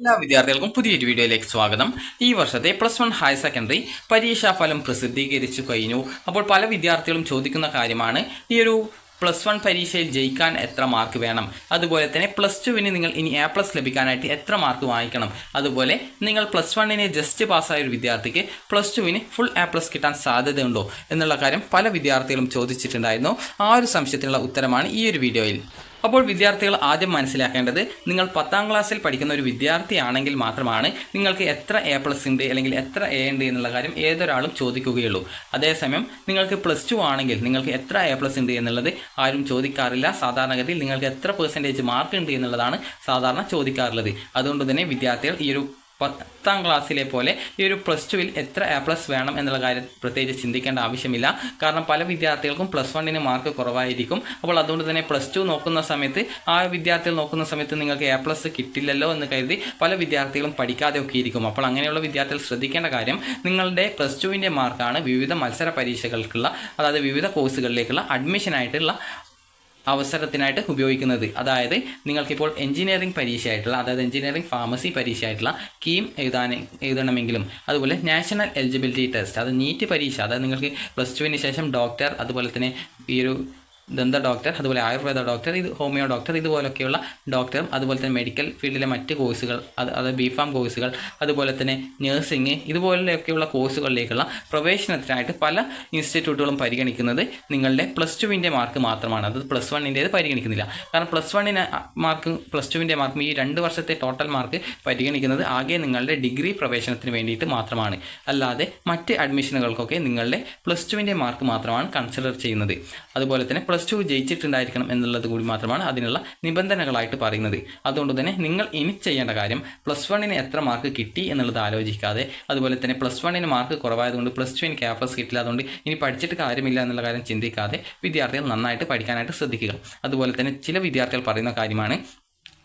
എല്ലാ വിദ്യാർത്ഥികൾക്കും പുതിയൊരു വീഡിയോയിലേക്ക് സ്വാഗതം. ഈ വർഷത്തെ പ്ലസ് വൺ ഹയർ സെക്കൻഡറി പരീക്ഷാഫലം പ്രസിദ്ധീകരിച്ചു കഴിഞ്ഞു. അപ്പോൾ പല വിദ്യാർത്ഥികളും ചോദിക്കുന്ന കാര്യമാണ് ഈ ഒരു പ്ലസ് വൺ പരീക്ഷയിൽ ജയിക്കാൻ എത്ര മാർക്ക് വേണം? അതുപോലെ തന്നെ പ്ലസ് ടുവിന് നിങ്ങൾ ഇനി എ പ്ലസ് ലഭിക്കാനായിട്ട് എത്ര മാർക്ക് വാങ്ങിക്കണം? അതുപോലെ നിങ്ങൾ പ്ലസ് വണ്ണിനെ ജസ്റ്റ് പാസ്സായ ഒരു വിദ്യാർത്ഥിക്ക് പ്ലസ് ടുവിന് ഫുൾ എ പ്ലസ് കിട്ടാൻ സാധ്യതയുണ്ടോ? എന്നുള്ള കാര്യം പല വിദ്യാർത്ഥികളും ചോദിച്ചിട്ടുണ്ടായിരുന്നു. ആ ഒരു സംശയത്തിനുള്ള ഉത്തരമാണ് ഈ ഒരു വീഡിയോയിൽ. അപ്പോൾ വിദ്യാർത്ഥികൾ ആദ്യം മനസ്സിലാക്കേണ്ടത് നിങ്ങൾ പത്താം ക്ലാസ്സിൽ പഠിക്കുന്ന ഒരു വിദ്യാർത്ഥിയാണെങ്കിൽ മാത്രമാണ് നിങ്ങൾക്ക് എത്ര എ പ്ലസ് ഉണ്ട് അല്ലെങ്കിൽ എത്ര എ ഉണ്ട് എന്നുള്ള കാര്യം ഏതൊരാളും ചോദിക്കുകയുള്ളൂ. അതേസമയം നിങ്ങൾക്ക് പ്ലസ് ടു ആണെങ്കിൽ നിങ്ങൾക്ക് എത്ര എ പ്ലസ് ഉണ്ട് എന്നുള്ളത് ആരും ചോദിക്കാറില്ല. സാധാരണഗതിയിൽ നിങ്ങൾക്ക് എത്ര പെർസെന്റേജ് മാർക്ക് ഉണ്ട് എന്നുള്ളതാണ് സാധാരണ ചോദിക്കാറുള്ളത്. അതുകൊണ്ട് തന്നെ വിദ്യാർത്ഥികൾ ഈ ഒരു പത്താം ക്ലാസ്സിലെ പോലെ ഈ ഒരു പ്ലസ് ടുവിൽ എത്ര എ പ്ലസ് വേണം എന്നുള്ള കാര്യം പ്രത്യേകിച്ച് ചിന്തിക്കേണ്ട ആവശ്യമില്ല. കാരണം പല വിദ്യാർത്ഥികൾക്കും പ്ലസ് വണ്ണിന് മാർക്ക് കുറവായിരിക്കും. അപ്പോൾ അതുകൊണ്ട് തന്നെ പ്ലസ് ടു നോക്കുന്ന സമയത്ത് ആ വിദ്യാർത്ഥികൾ നോക്കുന്ന സമയത്ത് നിങ്ങൾക്ക് എ പ്ലസ് കിട്ടില്ലല്ലോ എന്ന് കരുതി പല വിദ്യാർത്ഥികളും പഠിക്കാതെ ഒക്കെ ഇരിക്കും. അപ്പോൾ അങ്ങനെയുള്ള വിദ്യാർത്ഥികൾ ശ്രദ്ധിക്കേണ്ട കാര്യം നിങ്ങളുടെ പ്ലസ് ടുവിന്റെ മാർക്കാണ് വിവിധ മത്സര പരീക്ഷകൾക്കുള്ള അതായത് വിവിധ കോഴ്സുകളിലേക്കുള്ള അഡ്മിഷനായിട്ടുള്ള അവസരത്തിനായിട്ട് ഉപയോഗിക്കുന്നത്. അതായത് നിങ്ങൾക്കിപ്പോൾ എഞ്ചിനീയറിംഗ് പരീക്ഷയായിട്ടുള്ള അതായത് എഞ്ചിനീയറിംഗ് ഫാർമസി പരീക്ഷയായിട്ടുള്ള കീം എഴുതാൻ എഴുതണമെങ്കിലും അതുപോലെ നാഷണൽ എലിജിബിലിറ്റി ടെസ്റ്റ് അത് നീറ്റ് പരീക്ഷ അതായത് നിങ്ങൾക്ക് പ്ലസ് ടുവിന് ശേഷം ഡോക്ടർ അതുപോലെ തന്നെ ഈ ഒരു ദന്ത ഡോക്ടർ അതുപോലെ ആയുർവേദ ഡോക്ടർ ഇത് ഹോമിയോ ഡോക്ടർ ഇതുപോലൊക്കെയുള്ള ഡോക്ടറും അതുപോലെ തന്നെ മെഡിക്കൽ ഫീൽഡിലെ മറ്റ് കോഴ്സുകൾ അത് അത് ബി ഫാം കോഴ്സുകൾ അതുപോലെ തന്നെ നഴ്സിംഗ് ഇതുപോലെയൊക്കെയുള്ള കോഴ്സുകളിലേക്കുള്ള പ്രവേശനത്തിനായിട്ട് പല ഇൻസ്റ്റിറ്റ്യൂട്ടുകളും പരിഗണിക്കുന്നത് നിങ്ങളുടെ പ്ലസ് ടുവിന്റെ മാർക്ക് മാത്രമാണ്. അത് പ്ലസ് വണ്ണിന്റേത് പരിഗണിക്കുന്നില്ല. കാരണം പ്ലസ് വണ്ണിന് മാർക്ക് പ്ലസ് ടുവിന്റെ മാർക്കും ഈ രണ്ട് വർഷത്തെ ടോട്ടൽ മാർക്ക് പരിഗണിക്കുന്നത് ആകെ നിങ്ങളുടെ ഡിഗ്രി പ്രവേശനത്തിന് വേണ്ടിയിട്ട് മാത്രമാണ്. അല്ലാതെ മറ്റ് അഡ്മിഷനുകൾക്കൊക്കെ നിങ്ങളുടെ പ്ലസ് ടുവിന്റെ മാർക്ക് മാത്രമാണ് കൺസിഡർ ചെയ്യുന്നത്. അതുപോലെ തന്നെ പ്ലസ് ടു ജയിച്ചിട്ടുണ്ടായിരിക്കണം എന്നുള്ളത് കൂടി മാത്രമാണ് അതിനുള്ള നിബന്ധനകളായിട്ട് പറയുന്നത്. അതുകൊണ്ട് തന്നെ നിങ്ങൾ ഇനി ചെയ്യേണ്ട കാര്യം പ്ലസ് വണ്ണിന് എത്ര മാർക്ക് കിട്ടി എന്നുള്ളത് ആലോചിക്കാതെ അതുപോലെ തന്നെ പ്ലസ് വണ്ണിന് മാർക്ക് കുറവായതുകൊണ്ട് പ്ലസ് ടു എനിക്ക് എ പ്ലസ് കിട്ടില്ല അതുകൊണ്ട് ഇനി പഠിച്ചിട്ട് കാര്യമില്ല എന്നുള്ള കാര്യം ചിന്തിക്കാതെ വിദ്യാർത്ഥികൾ നന്നായിട്ട് പഠിക്കാനായിട്ട് ശ്രദ്ധിക്കുക. അതുപോലെ തന്നെ ചില വിദ്യാർത്ഥികൾ പറയുന്ന കാര്യമാണ്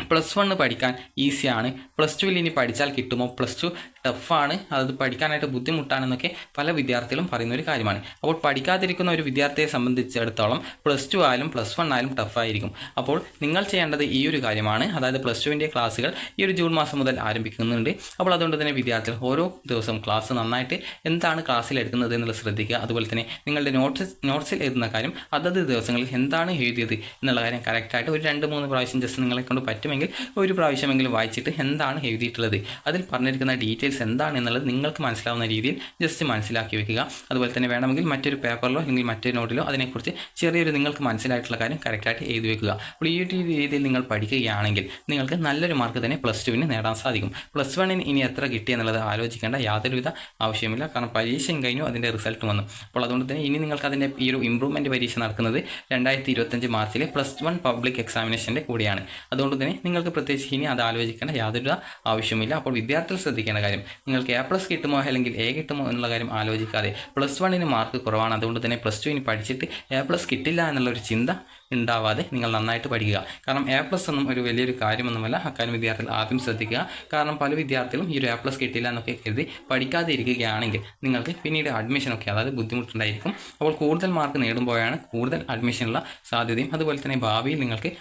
പ്ലസ് വണ്ണ് പഠിക്കാൻ ഈസിയാണ് പ്ലസ് ടുവിൽ ഇനി പഠിച്ചാൽ കിട്ടുമോ? പ്ലസ് ടു ടഫാണ് അത് പഠിക്കാനായിട്ട് ബുദ്ധിമുട്ടാണെന്നൊക്കെ പല വിദ്യാർത്ഥികളും പറയുന്ന ഒരു കാര്യമാണ്. അപ്പോൾ പഠിക്കാതിരിക്കുന്ന ഒരു വിദ്യാർത്ഥിയെ സംബന്ധിച്ചിടത്തോളം പ്ലസ് ടു ആയാലും പ്ലസ് വൺ ആയാലും ടഫായിരിക്കും അപ്പോൾ നിങ്ങൾ ചെയ്യേണ്ടത് ഈ ഒരു കാര്യമാണ്. അതായത് പ്ലസ് ടുവിന്റെ ക്ലാസ്സുകൾ ഈ ഒരു ജൂൺ മാസം മുതൽ ആരംഭിക്കുന്നുണ്ട്. അപ്പോൾ അതുകൊണ്ട് തന്നെ വിദ്യാർത്ഥികൾ ഓരോ ദിവസം ക്ലാസ് നന്നായിട്ട് എന്താണ് ക്ലാസ്സിൽ എടുക്കുന്നത് എന്നുള്ളത് ശ്രദ്ധിക്കുക. അതുപോലെ തന്നെ നിങ്ങളുടെ നോട്ട്സ് നോട്ട്സിൽ എഴുതുന്ന കാര്യം അതത് ദിവസങ്ങളിൽ എന്താണ് എഴുതിയത് എന്നുള്ള കാര്യം കറക്റ്റായിട്ട് ഒരു രണ്ട് മൂന്ന് പ്രാവശ്യം ജസ്റ്റ് നിങ്ങളെ കൊണ്ട് പറ്റുമെങ്കിൽ ഒരു പ്രാവശ്യമെങ്കിലും വായിച്ചിട്ട് എന്താണ് എഴുതിയിട്ടുള്ളത്. അതിൽ പറഞ്ഞിരിക്കുന്ന ഡീറ്റെയിൽസ് എന്താണ് എന്നുള്ളത് നിങ്ങൾക്ക് മനസ്സിലാവുന്ന രീതിയിൽ ജസ്റ്റ് മനസ്സിലാക്കി വെക്കുക. അതുപോലെ തന്നെ വേണമെങ്കിൽ മറ്റൊരു പേപ്പറിലോ അല്ലെങ്കിൽ മറ്റൊരു നോട്ടിലോ അതിനെക്കുറിച്ച് ചെറിയൊരു നിങ്ങൾക്ക് മനസ്സിലായിട്ടുള്ള കാര്യം കറക്റ്റായിട്ട് എഴുതി വെക്കുക. അപ്പോൾ ഈ ഒരു രീതിയിൽ നിങ്ങൾ പഠിക്കുകയാണെങ്കിൽ നിങ്ങൾക്ക് നല്ലൊരു മാർക്ക് തന്നെ പ്ലസ് ടുവിന് നേടാൻ സാധിക്കും. പ്ലസ് വണ്ണിന് ഇനി എത്ര കിട്ടി എന്നുള്ളത് ആലോചിക്കേണ്ട യാതൊരുവിധ ആവശ്യമില്ല കാരണം പരീക്ഷയും കഴിഞ്ഞു അതിന്റെ റിസൾട്ട് വന്നു. അപ്പോൾ അതുകൊണ്ട് തന്നെ ഇനി നിങ്ങൾക്ക് അതിന്റെ ഈ ഒരു ഇമ്പ്രൂവ്മെന്റ് പരീക്ഷ നടക്കുന്നത് രണ്ടായിരത്തി ഇരുപത്തഞ്ച് മാർച്ചിലെ പ്ലസ് വൺ പബ്ലിക് എക്സാമിനേഷന്റെ കൂടിയാണ്. അതുകൊണ്ട് തന്നെ നിങ്ങൾക്ക് പ്രത്യേകിച്ച് ഇനി അത് ആലോചിക്കേണ്ട യാതൊരു ആവശ്യമില്ല അപ്പോൾ വിദ്യാർത്ഥികൾ ശ്രദ്ധിക്കേണ്ട കാര്യം നിങ്ങൾക്ക് എ പ്ലസ് കിട്ടുമോ അല്ലെങ്കിൽ എ കിട്ടുമോ എന്നുള്ള കാര്യം ആലോചിക്കാതെ പ്ലസ് വണ്ണിന് മാർക്ക് കുറവാണ്. അതുകൊണ്ട് തന്നെ പ്ലസ് ടുവിന് പഠിച്ചിട്ട് എ പ്ലസ് കിട്ടില്ല എന്നുള്ളൊരു ചിന്ത ഉണ്ടാവാതെ നിങ്ങൾ നന്നായിട്ട് പഠിക്കുക. കാരണം എ പ്ലസ് ഒന്നും ഒരു വലിയൊരു കാര്യമൊന്നുമല്ല. അക്കാര്യം വിദ്യാർത്ഥികൾ ആദ്യം ശ്രദ്ധിക്കുക. കാരണം പല വിദ്യാർത്ഥികളും ഈ ഒരു എ പ്ലസ് കിട്ടില്ല എന്നൊക്കെ കരുതി പഠിക്കാതെ ഇരിക്കുകയാണെങ്കിൽ നിങ്ങൾക്ക് പിന്നീട് അഡ്മിഷനൊക്കെ അതായത് ബുദ്ധിമുട്ടുണ്ടായിരിക്കും. അപ്പോൾ കൂടുതൽ മാർക്ക് നേടുമ്പോഴാണ് കൂടുതൽ അഡ്മിഷനുള്ള സാധ്യതയും. അതുപോലെ തന്നെ ഭാവിയിൽ നിങ്ങൾക്ക്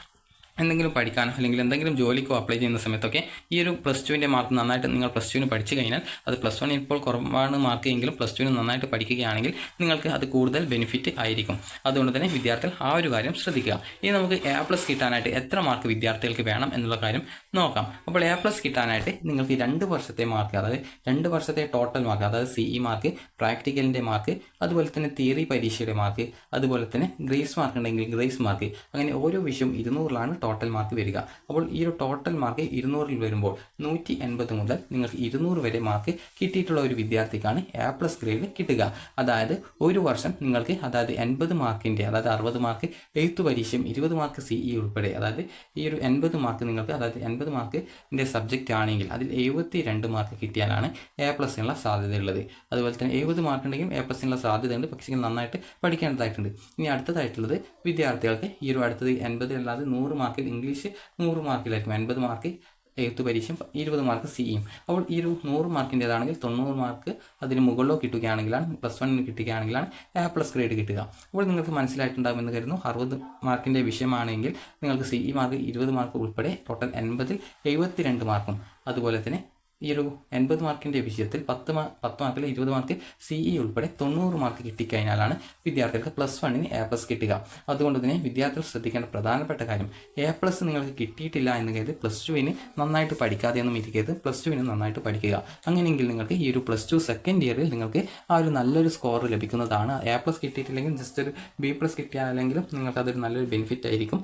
എന്തെങ്കിലും പഠിക്കാനോ അല്ലെങ്കിൽ എന്തെങ്കിലും ജോലിക്കോ അപ്ലൈ ചെയ്യുന്ന സമയത്തൊക്കെ ഈ ഒരു പ്ലസ് ടുവിന്റെ മാർക്ക് നന്നായിട്ട് നിങ്ങൾ പ്ലസ് ടുവിന് പഠിച്ചു കഴിഞ്ഞാൽ അത് പ്ലസ് വൺ ഇപ്പോൾ കുറവാണ് മാർക്ക് എങ്കിലും പ്ലസ് ടുവിന് നന്നായിട്ട് പഠിക്കുകയാണെങ്കിൽ നിങ്ങൾക്ക് അത് കൂടുതൽ ബെനിഫിറ്റ് ആയിരിക്കും. അതുകൊണ്ട് തന്നെ വിദ്യാർത്ഥികൾ ആ ഒരു കാര്യം ശ്രദ്ധിക്കുക. ഇനി നമുക്ക് എ പ്ലസ് കിട്ടാനായിട്ട് എത്ര മാർക്ക് വിദ്യാർത്ഥികൾക്ക് വേണം എന്നുള്ള കാര്യം നോക്കാം. അപ്പോൾ എ പ്ലസ് കിട്ടാനായിട്ട് നിങ്ങൾക്ക് രണ്ട് വർഷത്തെ മാർക്ക് അതായത് രണ്ട് വർഷത്തെ ടോട്ടൽ മാർക്ക് അതായത് സി ഇ മാർക്ക് പ്രാക്ടിക്കലിന്റെ മാർക്ക് അതുപോലെ തന്നെ തിയറി പരീക്ഷയുടെ മാർക്ക് അതുപോലെ തന്നെ ഗ്രേസ് മാർക്ക് ഉണ്ടെങ്കിൽ ഗ്രേസ് മാർക്ക് അങ്ങനെ ഓരോ വിഷയവും ഇരുന്നൂറിലാണ് ടോട്ടൽ മാർക്ക് വരിക. അപ്പോൾ ഈ ഒരു ടോട്ടൽ മാർക്ക് ഇരുന്നൂറിൽ വരുമ്പോൾ നൂറ്റി എൺപത് മുതൽ നിങ്ങൾക്ക് ഇരുന്നൂറ് വരെ മാർക്ക് കിട്ടിയിട്ടുള്ള ഒരു വിദ്യാർത്ഥിക്കാണ് എ പ്ലസ് ഗ്രേഡ് കിട്ടുക. അതായത് ഒരു വർഷം നിങ്ങൾക്ക് അതായത് എൺപത് മാർക്കിന്റെ അതായത് അറുപത് മാർക്ക് എഴുത്ത് പരീക്ഷയും ഇരുപത് മാർക്ക് സി ഇ ഉൾപ്പെടെ അതായത് ഈ ഒരു എൺപത് മാർക്ക് നിങ്ങൾക്ക് അതായത് എൺപത് മാർക്കിന്റെ സബ്ജക്റ്റ് ആണെങ്കിൽ അതിൽ എഴുപത്തി രണ്ട് മാർക്ക് കിട്ടിയാലാണ് എ പ്ലസിനുള്ള സാധ്യതയുള്ളത്. അതുപോലെ തന്നെ എഴുപത് മാർക്ക് ഉണ്ടെങ്കിലും എ പ്ലസിനുള്ള സാധ്യതയുണ്ട്. പക്ഷേ നന്നായിട്ട് പഠിക്കേണ്ടതായിട്ടുണ്ട്. ഇനി അടുത്തതായിട്ടുള്ളത് വിദ്യാർത്ഥികൾക്ക് ഈ ഒരു അടുത്തത് എൺപത് അല്ലാതെ നൂറ് മാർക്കിൽ ഇംഗ്ലീഷ് നൂറ് മാർക്കിലായിരിക്കും എൺപത് മാർക്ക് എഴുത്ത് പരീക്ഷയും ഇരുപത് മാർക്ക് സിയും അപ്പോൾ ഈ ഒരു നൂറ് മാർക്കിന്റെതാണെങ്കിൽ തൊണ്ണൂറ് മാർക്ക് അതിന് മുകളിലോ കിട്ടുകയാണെങ്കിലാണ് പ്ലസ് വണ്ണിന് കിട്ടുകയാണെങ്കിലാണ് എ പ്ലസ് ഗ്രേഡ് കിട്ടുക. അപ്പോൾ നിങ്ങൾക്ക് മനസ്സിലായിട്ടുണ്ടാകുമെന്ന് കരുതുന്നു. അറുപത് മാർക്കിന്റെ വിഷയമാണെങ്കിൽ നിങ്ങൾക്ക് സി മാർക്ക് ഇരുപത് മാർക്ക് ഉൾപ്പെടെ ടോട്ടൽ എൺപതിൽ എഴുപത്തിരണ്ട് മാർക്കും അതുപോലെ തന്നെ ഈ ഒരു എൺപത് മാർക്കിന്റെ വിഷയത്തിൽ പത്ത് മാ പത്ത് മാർക്കിൽ ഇരുപത് മാർക്ക് സി ഇ ഉൾപ്പെടെ തൊണ്ണൂറ് മാർക്ക് കിട്ടിക്കഴിഞ്ഞാലാണ് വിദ്യാർത്ഥികൾക്ക് പ്ലസ് വണ്ണിന് എ പ്ലസ് കിട്ടുക. അതുകൊണ്ട് തന്നെ വിദ്യാർത്ഥികൾ ശ്രദ്ധിക്കേണ്ട പ്രധാനപ്പെട്ട കാര്യം എ പ്ലസ് നിങ്ങൾക്ക് കിട്ടിയിട്ടില്ല എന്ന് കരുതി പ്ലസ് ടുവിന് നന്നായിട്ട് പഠിക്കാതെ ഒന്നും ഇരിക്കരുത് പ്ലസ് ടുവിന് നന്നായിട്ട് പഠിക്കുക. അങ്ങനെയെങ്കിൽ നിങ്ങൾക്ക് ഈ ഒരു പ്ലസ് ടു സെക്കൻഡ് ഇയറിൽ നിങ്ങൾക്ക് ആ ഒരു നല്ലൊരു സ്കോർ ലഭിക്കുന്നതാണ്. എ പ്ലസ് കിട്ടിയിട്ടില്ലെങ്കിൽ ജസ്റ്റ് ഒരു ബി പ്ലസ് കിട്ടിയാലെങ്കിലും നിങ്ങൾക്ക് അതൊരു നല്ലൊരു ബെനിഫിറ്റ് ആയിരിക്കും.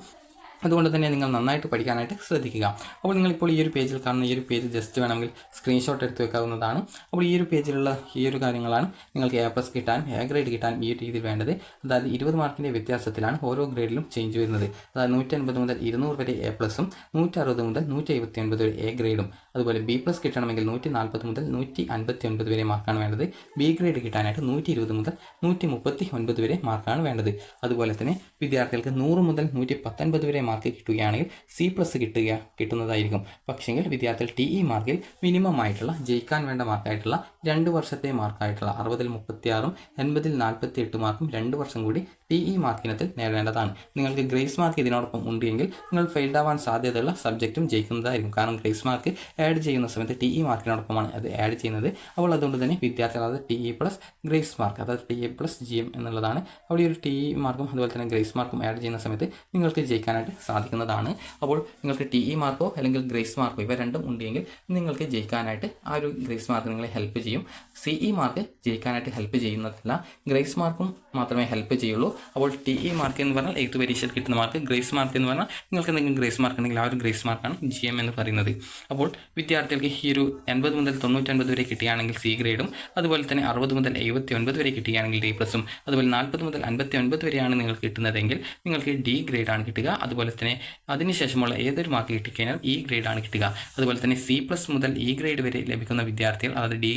അതുകൊണ്ട് തന്നെ നിങ്ങൾ നന്നായിട്ട് പഠിക്കാനായിട്ട് ശ്രദ്ധിക്കുക. അപ്പോൾ നിങ്ങളിപ്പോൾ ഈ ഒരു പേജിൽ കാണുന്ന ഈ ഒരു പേജ് ജസ്റ്റ് വേണമെങ്കിൽ സ്ക്രീൻഷോട്ട് എടുത്ത് വെക്കാവുന്നതാണ്. അപ്പോൾ ഈ ഒരു പേജിലുള്ള ഈ ഒരു കാര്യങ്ങളാണ് നിങ്ങൾക്ക് എ പ്ലസ് കിട്ടാൻ എ ഗ്രേഡ് കിട്ടാൻ ഈ രീതിയിൽ വേണ്ടത്. അതായത് ഇരുപത് മാർക്കിന്റെ വ്യത്യാസത്തിലാണ് ഓരോ ഗ്രേഡിലും ചേഞ്ച് വരുന്നത്. അതായത് നൂറ്റി അൻപത് മുതൽ ഇരുന്നൂറ് വരെ എ പ്ലസും നൂറ്റി അറുപത് മുതൽ നൂറ്റി എഴുപത്തി ഒൻപത് വരെ എ ഗ്രേഡും അതുപോലെ ബി പ്ലസ് കിട്ടണമെങ്കിൽ നൂറ്റി നാൽപ്പത് മുതൽ നൂറ്റി അൻപത്തി ഒൻപത് വരെ മാർക്കാണ് വേണ്ടത്. ബി ഗ്രേഡ് കിട്ടാനായിട്ട് നൂറ്റി ഇരുപത് മുതൽ നൂറ്റി മുപ്പത്തി ഒൻപത് വരെ മാർക്കാണ് വേണ്ടത്. അതുപോലെ തന്നെ വിദ്യാർത്ഥികൾക്ക് നൂറ് മുതൽ നൂറ്റി പത്തൊൻപത് വരെ മാർക്ക് കിട്ടുകയാണെങ്കിൽ സി പ്ലസ് കിട്ടുക കിട്ടുന്നതായിരിക്കും. പക്ഷേങ്കിൽ വിദ്യാർത്ഥികൾ ടി ഇ മാർക്കിൽ മിനിമം ആയിട്ടുള്ള ജയിക്കാൻ വേണ്ട മാർക്കായിട്ടുള്ള രണ്ട് വർഷത്തെ മാർക്കായിട്ടുള്ള അറുപതിൽ മുപ്പത്തി ആറും എൺപതിൽ നാൽപ്പത്തി എട്ട് മാർക്കും രണ്ട് വർഷം കൂടി ടി ഇ മാർക്കിനത്തിൽ നേടേണ്ടതാണ്. നിങ്ങൾക്ക് ഗ്രേസ് മാർക്ക് ഇതിനോടൊപ്പം ഉണ്ടെങ്കിൽ നിങ്ങൾ ഫെയിൽഡ് ആവാൻ സാധ്യതയുള്ള സബ്ജക്റ്റും ജയിക്കുന്നതായിരിക്കും. കാരണം ഗ്രേസ് മാർക്ക് ആഡ് ചെയ്യുന്ന സമയത്ത് ടി ഇ മാർക്കിനോടൊപ്പമാണ് അത് ആഡ് ചെയ്യുന്നത്. അപ്പോൾ അതുകൊണ്ട് തന്നെ വിദ്യാർത്ഥികൾ അത് T E plus grace mark അതായത് T E plus G M എന്നുള്ളതാണ്. അപ്പോൾ ഈ ഒരു ടി ഇ മാർക്കും അതുപോലെ തന്നെ ഗ്രേസ് മാർക്കും ആഡ് ചെയ്യുന്ന സമയത്ത് നിങ്ങൾക്ക് ജയിക്കാനായിട്ട് സാധിക്കുന്നതാണ്. അപ്പോൾ നിങ്ങൾക്ക് ടി ഇ മാർക്കോ അല്ലെങ്കിൽ ഗ്രേസ് മാർക്കോ ഇവ രണ്ടും ഉണ്ടെങ്കിൽ നിങ്ങൾക്ക് ജയിക്കാനായിട്ട് ആ ഒരു ഗ്രേസ് മാർക്ക് നിങ്ങളെ ഹെൽപ്പ് ചെയ്യും. സി ഇ മാർക്ക് ജയിക്കാനായിട്ട് ഹെൽപ്പ് ചെയ്യുന്നതല്ല. ഗ്രേസ് മാർക്കും മാത്രമേ ഹെൽപ്പ് ചെയ്യുള്ളൂ. അപ്പോൾ ടി ഇ മാർക്ക് എന്ന് പറഞ്ഞാൽ എയ്ത്ത് പരീക്ഷയിൽ കിട്ടുന്ന മാർക്ക് ഗ്രേസ് മാർക്ക് എന്ന് പറഞ്ഞാൽ നിങ്ങൾക്ക് എന്തെങ്കിലും ഗ്രേസ് മാർക്ക് ഉണ്ടെങ്കിൽ ആ ഒരു ഗ്രേസ് മാർക്കാണ് ജി എം എന്ന് പറയുന്നത്. അപ്പോൾ വിദ്യാർത്ഥികൾക്ക് ഈ ഒരു എൺപത് മുതൽ തൊണ്ണൂറ്റൊൻപത് വരെ കിട്ടിയാണെങ്കിൽ സി ഗ്രേഡും അതുപോലെ തന്നെ അറുപത് മുതൽ എഴുപത്തി ഒൻപത് വരെ കിട്ടിയാണെങ്കിൽ ഡി പ്ലസും അതുപോലെ നാൽപ്പത് മുതൽ അൻപത്തി ഒൻപത് വരെയാണ് നിങ്ങൾക്ക് കിട്ടുന്നതെങ്കിൽ നിങ്ങൾക്ക് ഡി ഗ്രേഡാണ് കിട്ടുക. അതുപോലെ തന്നെ അതിനുശേഷമുള്ള ഏതൊരു മാർക്ക് കിട്ടിക്കഴിഞ്ഞാൽ ഇ ഗ്രേഡാണ് കിട്ടുക. അതുപോലെ തന്നെ സി പ്ലസ് മുതൽ ഇ ഗ്രേഡ് വരെ ലഭിക്കുന്ന വിദ്യാർത്ഥികൾ അതായത് ഡി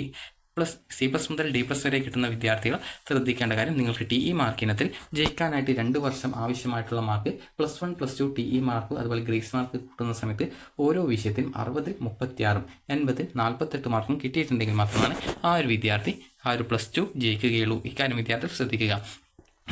പ്ലസ് സി പ്ലസ് മുതൽ ഡി പ്ലസ് വരെ കിട്ടുന്ന വിദ്യാർത്ഥികൾ ശ്രദ്ധിക്കേണ്ട കാര്യം നിങ്ങൾക്ക് ടി ഇ മാർക്ക് ഇനത്തിൽ ജയിക്കാനായിട്ട് രണ്ട് വർഷം ആവശ്യമായിട്ടുള്ള mark plus one plus two T E mark അതുപോലെ ഗ്രേസ് മാർക്ക് കിട്ടുന്ന സമയത്ത് ഓരോ വിഷയത്തിനും അറുപതിൽ മുപ്പത്തിയാറും എൺപതിൽ നാൽപ്പത്തെട്ട് മാർക്കും കിട്ടിയിട്ടുണ്ടെങ്കിൽ മാത്രമാണ് ആ ഒരു വിദ്യാർത്ഥി ആ ഒരു പ്ലസ് ടു ജയിക്കുകയുള്ളൂ. ഇക്കാര്യം വിദ്യാർത്ഥികൾ ശ്രദ്ധിക്കുക.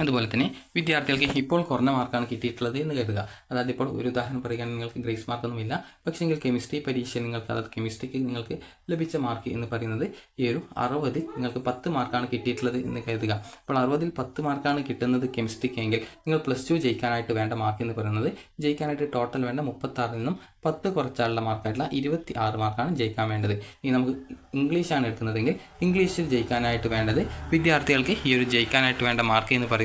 അതുപോലെ തന്നെ വിദ്യാർത്ഥികൾക്ക് ഇപ്പോൾ കുറഞ്ഞ മാർക്കാണ് കിട്ടിയിട്ടുള്ളത് എന്ന് കരുതുക. അതായത് ഇപ്പോൾ ഒരു ഉദാഹരണം പറയുകയാണെങ്കിൽ നിങ്ങൾക്ക് ഗ്രേസ് മാർക്കൊന്നുമില്ല. പക്ഷേങ്കിൽ കെമിസ്ട്രി പരീക്ഷ നിങ്ങൾക്ക് അതായത് കെമിസ്ട്രിക്ക് നിങ്ങൾക്ക് ലഭിച്ച മാർക്ക് എന്ന് പറയുന്നത് ഈ ഒരു അറുപത് നിങ്ങൾക്ക് പത്ത് മാർക്കാണ് കിട്ടിയിട്ടുള്ളത് എന്ന് കരുതുക. അപ്പോൾ അറുപതിൽ പത്ത് മാർക്കാണ് കിട്ടുന്നത് കെമിസ്ട്രിക്ക് എങ്കിൽ നിങ്ങൾ പ്ലസ് ടു ജയിക്കാനായിട്ട് വേണ്ട മാർക്ക് എന്ന് പറയുന്നത് ജയിക്കാനായിട്ട് ടോട്ടൽ വേണ്ട മുപ്പത്താറിൽ നിന്നും പത്ത് കുറച്ചാലുള്ള മാർക്കായിട്ടുള്ള ഇരുപത്തി ആറ് മാർക്കാണ് ജയിക്കാൻ വേണ്ടത്. ഇനി നമുക്ക് ഇംഗ്ലീഷാണ് എടുക്കുന്നതെങ്കിൽ ഇംഗ്ലീഷിൽ ജയിക്കാനായിട്ട് വേണ്ടത് വിദ്യാർത്ഥികൾക്ക് ഈ ഒരു ജയിക്കാനായിട്ട് വേണ്ട മാർക്ക് എന്ന് പറയുന്നത്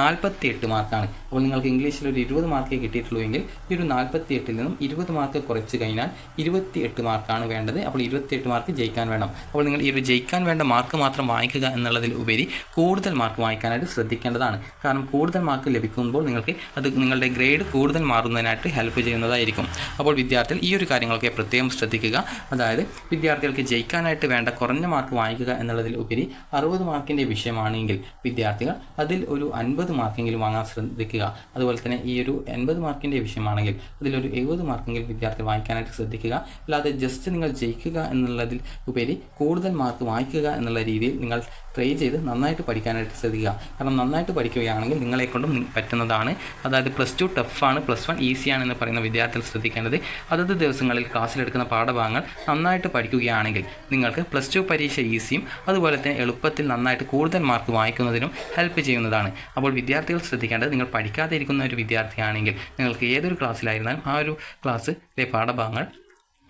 നാൽപ്പത്തി എട്ട് മാർക്കാണ്. അപ്പോൾ നിങ്ങൾക്ക് ഇംഗ്ലീഷിൽ ഒരു ഇരുപത് മാർക്കേ കിട്ടിയിട്ടുള്ളൂ എങ്കിൽ ഈ ഒരു നാൽപ്പത്തി എട്ടിൽ നിന്നും ഇരുപത് മാർക്ക് കുറച്ച് കഴിഞ്ഞാൽ ഇരുപത്തി എട്ട് മാർക്കാണ് വേണ്ടത്. അപ്പോൾ ഇരുപത്തി എട്ട് മാർക്ക് ജയിക്കാൻ വേണം. അപ്പോൾ നിങ്ങൾ ഈ ഒരു ജയിക്കാൻ വേണ്ട മാർക്ക് മാത്രം വാങ്ങിക്കുക എന്നുള്ളതിൽ ഉപരി കൂടുതൽ മാർക്ക് വാങ്ങിക്കാനായിട്ട് ശ്രദ്ധിക്കേണ്ടതാണ്. കാരണം കൂടുതൽ മാർക്ക് ലഭിക്കുമ്പോൾ നിങ്ങൾക്ക് അത് നിങ്ങളുടെ ഗ്രേഡ് കൂടുതൽ മാറുന്നതിനായിട്ട് ഹെൽപ്പ് ചെയ്യുന്നതായിരിക്കും. അപ്പോൾ വിദ്യാർത്ഥികൾ ഈ ഒരു കാര്യങ്ങളൊക്കെ പ്രത്യേകം ശ്രദ്ധിക്കുക. അതായത് വിദ്യാർത്ഥികൾക്ക് ജയിക്കാനായിട്ട് വേണ്ട കുറഞ്ഞ മാർക്ക് വാങ്ങിക്കുക എന്നുള്ളതിൽ ഉപരി അറുപത് മാർക്കിന്റെ വിഷയമാണെങ്കിൽ വിദ്യാർത്ഥികൾ അതിൽ ഒരു അൻപത് മാർക്കെങ്കിലും വാങ്ങാൻ ശ്രദ്ധിക്കുക. അതുപോലെ തന്നെ ഈ ഒരു എൺപത് മാർക്കിന്റെ വിഷയമാണെങ്കിൽ അതിലൊരു എഴുപത് മാർക്കെങ്കിലും വിദ്യാർത്ഥി വാങ്ങിക്കാനായിട്ട് ശ്രദ്ധിക്കുക. അല്ലാതെ ജസ്റ്റ് നിങ്ങൾ ജയിക്കുക എന്നുള്ളതിൽ ഉപരി കൂടുതൽ മാർക്ക് വാങ്ങിക്കുക എന്നുള്ള രീതിയിൽ നിങ്ങൾ ട്രൈ ചെയ്ത് നന്നായിട്ട് പഠിക്കാനായിട്ട് ശ്രദ്ധിക്കുക. കാരണം നന്നായിട്ട് പഠിക്കുകയാണെങ്കിൽ നിങ്ങളെ കൊണ്ടും പറ്റുന്നതാണ്. അതായത് പ്ലസ് ടു ടഫാണ് പ്ലസ് വൺ ഈസിയാണ് എന്ന് പറയുന്ന വിദ്യാർത്ഥികൾ ശ്രദ്ധിക്കേണ്ടത്. അതത് ദിവസങ്ങളിൽ ക്ലാസ്സിലെടുക്കുന്ന പാഠഭാഗങ്ങൾ നന്നായിട്ട് പഠിക്കുകയാണെങ്കിൽ നിങ്ങൾക്ക് പ്ലസ് ടു പരീക്ഷ ഈസിയും അതുപോലെ തന്നെ എളുപ്പത്തിൽ നന്നായിട്ട് കൂടുതൽ മാർക്ക് വാങ്ങിക്കുന്നതിനും ഹെൽപ്പ് ചെയ്യുന്നതാണ്. അപ്പോൾ വിദ്യാർത്ഥികൾ ശ്രദ്ധിക്കേണ്ടത് നിങ്ങൾ പഠിക്കാതെ ഇരിക്കുന്ന ഒരു വിദ്യാർത്ഥിയാണെങ്കിൽ നിങ്ങൾക്ക് ഏതൊരു ക്ലാസ്സിലായിരുന്നാലും ആ ഒരു ക്ലാസ്സിലെ പാഠഭാഗങ്ങൾ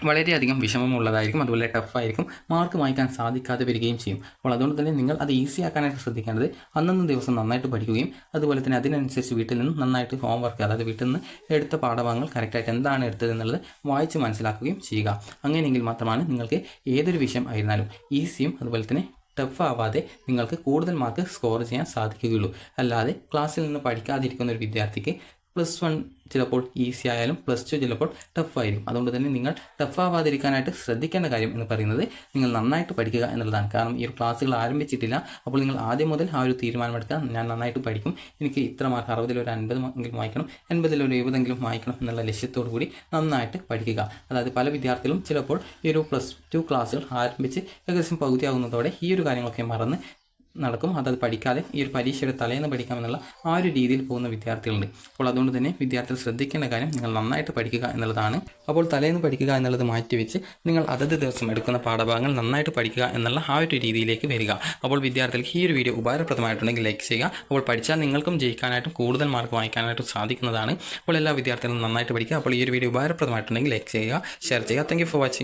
വളരെയധികം വിഷമമുള്ളതായിരിക്കും അതുപോലെ ടഫായിരിക്കും മാർക്ക് വാങ്ങിക്കാൻ സാധിക്കാതെ വരികയും ചെയ്യും. അപ്പോൾ അതുകൊണ്ട് തന്നെ നിങ്ങൾ അത് ഈസി ആക്കാനായിട്ട് ശ്രദ്ധിക്കേണ്ടത് അന്നന്ന് ദിവസം നന്നായിട്ട് പഠിക്കുകയും അതുപോലെ തന്നെ അതിനനുസരിച്ച് വീട്ടിൽ നിന്ന് നന്നായിട്ട് ഹോംവർക്ക് അതായത് വീട്ടിൽ നിന്ന് എടുത്ത പാഠഭാഗങ്ങൾ കറക്റ്റായിട്ട് എന്താണ് എടുത്തത് എന്നുള്ളത് വായിച്ച് മനസ്സിലാക്കുകയും ചെയ്യുക. അങ്ങനെയെങ്കിൽ മാത്രമാണ് നിങ്ങൾക്ക് ഏതൊരു വിഷയം ആയിരുന്നാലും ഈസിയും അതുപോലെ തന്നെ ടഫ് ആവാതെ നിങ്ങൾക്ക് കൂടുതൽ മാർക്ക് സ്കോർ ചെയ്യാൻ സാധിക്കുകയുള്ളൂ. അല്ലാതെ ക്ലാസ്സിൽ നിന്ന് പഠിക്കാതിരിക്കുന്ന ഒരു വിദ്യാർത്ഥിക്ക് പ്ലസ് വൺ ചിലപ്പോൾ ഈസി ആയാലും പ്ലസ് ടു ചിലപ്പോൾ ടഫ് ആയിരിക്കും. അതുകൊണ്ട് തന്നെ നിങ്ങൾ ടഫ് ആവാതിരിക്കാനായിട്ട് ശ്രദ്ധിക്കേണ്ട കാര്യം എന്ന് പറയുന്നത് നിങ്ങൾ നന്നായിട്ട് പഠിക്കുക എന്നുള്ളതാണ്. കാരണം ഈ ഒരു ക്ലാസ്സുകൾ ആരംഭിച്ചിട്ടില്ല. അപ്പോൾ നിങ്ങൾ ആദ്യം മുതൽ ആ ഒരു തീരുമാനമെടുക്കുക ഞാൻ നന്നായിട്ട് പഠിക്കും. എനിക്ക് ഇത്ര മാർക്ക് അറുപതിൽ ഒരു അൻപത് എങ്കിലും വായിക്കണം. എൺപതിൽ ഒരു എഴുപതെങ്കിലും വായിക്കണം എന്നുള്ള ലക്ഷ്യത്തോടു കൂടി നന്നായിട്ട് പഠിക്കുക. അതായത് പല വിദ്യാർത്ഥികളും ചിലപ്പോൾ ഈ ഒരു പ്ലസ് ടു ക്ലാസ്സുകൾ ആരംഭിച്ച് ഏകദേശം പകുതിയാകുന്നതോടെ ഈ ഒരു കാര്യങ്ങളൊക്കെ മറന്ന് നടക്കും. അതത് പഠിക്കാതെ ഈ ഒരു പരീക്ഷയുടെ തലേന്ന് പഠിക്കാമെന്നുള്ള ആ ഒരു രീതിയിൽ പോകുന്ന വിദ്യാർത്ഥികളുണ്ട്. അപ്പോൾ അതുകൊണ്ട് തന്നെ വിദ്യാർത്ഥികൾ ശ്രദ്ധിക്കേണ്ട കാര്യം നിങ്ങൾ നന്നായിട്ട് പഠിക്കുക എന്നുള്ളതാണ്. അപ്പോൾ തലേന്ന് പഠിക്കുക എന്നുള്ളത് മാറ്റിവെച്ച് നിങ്ങൾ അതത് ദിവസം എടുക്കുന്ന പാഠഭാഗങ്ങൾ നന്നായിട്ട് പഠിക്കുക എന്നുള്ള ആ ഒരു രീതിയിലേക്ക് വരിക. അപ്പോൾ വിദ്യാർത്ഥികൾക്ക് ഈ ഒരു വീഡിയോ ഉപകാരപ്രദമായിട്ടുണ്ടെങ്കിൽ ലൈക്ക് ചെയ്യുക. അപ്പോൾ പഠിച്ചാൽ നിങ്ങൾക്കും ജയിക്കാനായിട്ടും കൂടുതൽ മാർക്ക് വാങ്ങിക്കാനായിട്ടും സാധിക്കുന്നതാണ്. അപ്പോൾ എല്ലാ വിദ്യാർത്ഥികളും നന്നായിട്ട് പഠിക്കുക. അപ്പോൾ ഈ ഒരു വീഡിയോ ഉപകാരപ്രദമായിട്ടുണ്ടെങ്കിൽ ലൈക്ക് ചെയ്യുക ഷെയർ ചെയ്യുക. Thank for watching